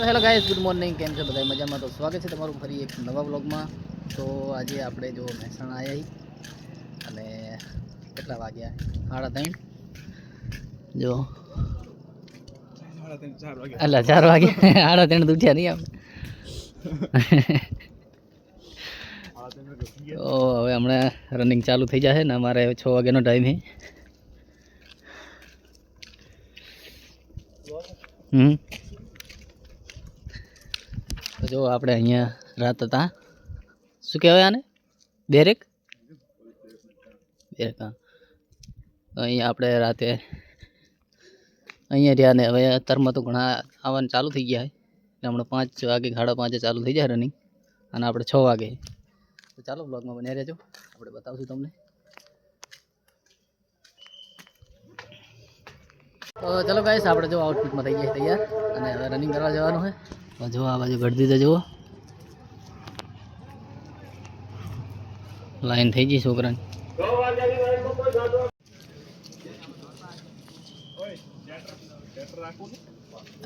તો hello guys good morning. કેમ છો બધા મજામાં તો સ્વાગત છે તમારું ફરી એક નવા બ્લોગમાં તો આજે આપણે જો મહેસાણા આવ્યા અને કેટલા વાગ્યા? સાડા ત્રણ. જો. એટલે ચાર વાગે. સાડા ત્રણ તો નહીં આપણે. ઓ હવે હમણાં રનિંગ ચાલુ થઈ જશે ને અમારે છ વાગ્યાનો ટાઈમ છે. હમ? તો જો આપણે અહીંયા રાત હતા. શું કહેવાય આને? બેરેક? બેરેક, હા. અહીંયા આપણે રાતે અહીંયા રહ્યા ને હવે અત્યારમાં તો ઘણા આવવાનું ચાલુ થઈ ગયા એટલે હમણાં પાંચ વાગે, સાડા પાંચે ચાલુ થઈ જાય રનિંગ અને આપણે છ વાગે. તો ચાલો બ્લોગમાં બન્યા રહેજો. આપણે બતાવશું તમને. તો ચલો ગાઈસ આપણે જો આઉટફિટમાં થઈ ગયા તૈયાર. અને હવે રનિંગ કરવા જવાનું તો જો આ બાજુ ગઢ દીધા, જુઓ. લાઈન થઈ ગઈ છોકરાની.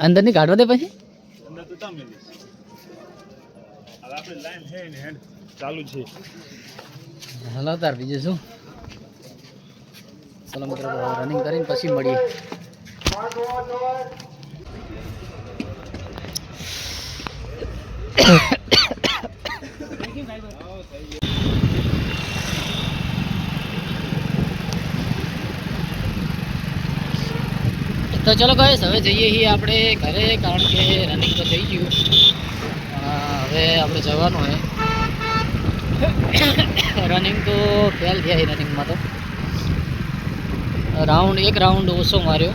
અંદરની કાઢવા દે પછી? હલો, તાર બીજું શું? ચલો મિત્રો રનિંગ કરીને પછી મળીએ. તો ચલો ગાઈસ હવે જઈએ છીએ આપણે ઘરે, કારણ કે રનિંગ તો થઈ ગયું. હવે આપણે જવાનું છે. રનિંગ તો ફેલ થયા રનિંગમાં તો. રાઉન્ડ એક રાઉન્ડ ઓછો માર્યો.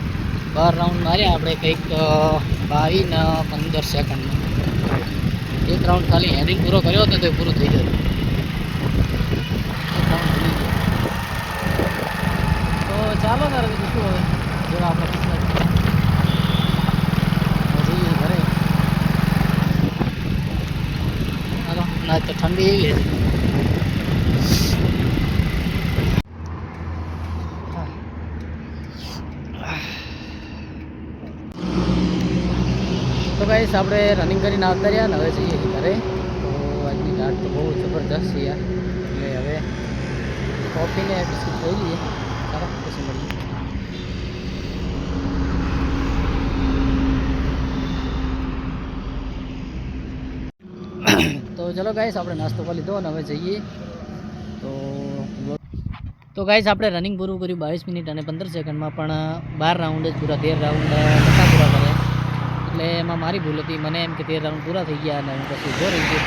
બાર રાઉન્ડ માર્યા, આપણે કંઈક બાવીસ ને પંદર સેકન્ડમાં એક રાઉન્ડ ખાલી હેડિંગ પૂરો કર્યો હતો તો પૂરું થઈ જતું. તો ચાલો ને રવિ શું હવે? જોડા આપણે ઘરે. ના તો ઠંડી એવી હતી તો ગાઈસ આપણે રનિંગ કરીને આવતા રહ્યા ને હવે જઈએ ઘરે. તો આજની ઘાટ તો બહુ જબરદસ્ત છે યાર. એટલે હવે કોફીને બિસ્કિટ ખાઈ લઈએ. ચાલો, પછી મળીએ. તો ચલો ગાઈસ આપણે નાસ્તો કરી લીધો અને હવે જઈએ. તો તો ગાઈસ આપણે રનિંગ પૂરું કર્યું બાવીસ મિનિટ અને પંદર સેકન્ડમાં પણ બાર રાઉન્ડ જ પૂરા, તેર રાઉન્ડ પૂરા કર્યા. એટલે એમાં મારી ભૂલ હતી. મને એમ કે તેર રાઉન્ડ પૂરા થઈ ગયા અને હું પછી ઊભો રહી ગયો.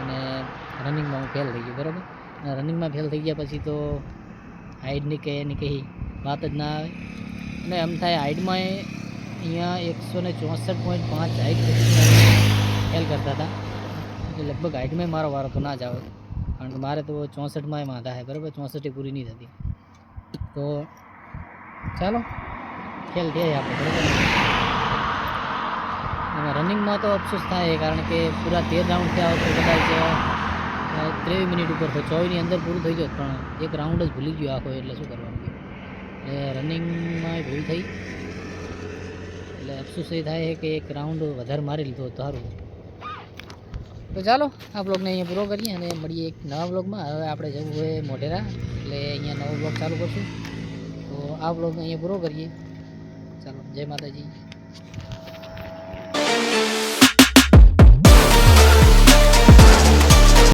અને રનિંગમાં હું ફેલ થઈ ગયો, બરાબર? રનિંગમાં ફેલ થઈ ગયા પછી તો હાઈટની કે એની કહી વાત જ ના આવે. અને એમ થાય હાઈટમાં અહીંયા એકસો ને ચોસઠ પોઈન્ટ પાંચ હાઈટ ફેલ કરતા હતા. એટલે લગભગ હાઈટમાં મારો વારો તો ના જ આવે. કારણ કે મારે તો ચોસઠમાં માથા છે બરાબર? ચોસઠે પૂરી નહીં થતી. તો ચાલો ખેલ થયા આપણે, બરાબર? એમાં રનિંગમાં તો અફસોસ થાય, કારણ કે પૂરા તેર રાઉન્ડ થયા હોય તો કદાચ ત્રેવીસ મિનિટ ઉપર તો ચોવીસની અંદર પૂરું થઈ જતું, પણ એક રાઉન્ડ જ ભૂલી ગયો આખો, એટલે શું કરવાનું? એટલે રનિંગમાં ભૂલ થઈ. એટલે અફસોસ એ થાય કે એક રાઉન્ડ વધારે મારી લીધો તો સારું તો ચાલો, આ બ્લોગને અહીંયા પૂરો કરીએ અને મળીએ એક નવા બ્લોગમાં હવે આપણે જવું હોય મોઢેરા, એટલે અહીંયા નવો બ્લોગ ચાલુ કરશું. તો આ બ્લોગને અહીંયા પૂરો કરીએ. ચાલો, જય માતાજી.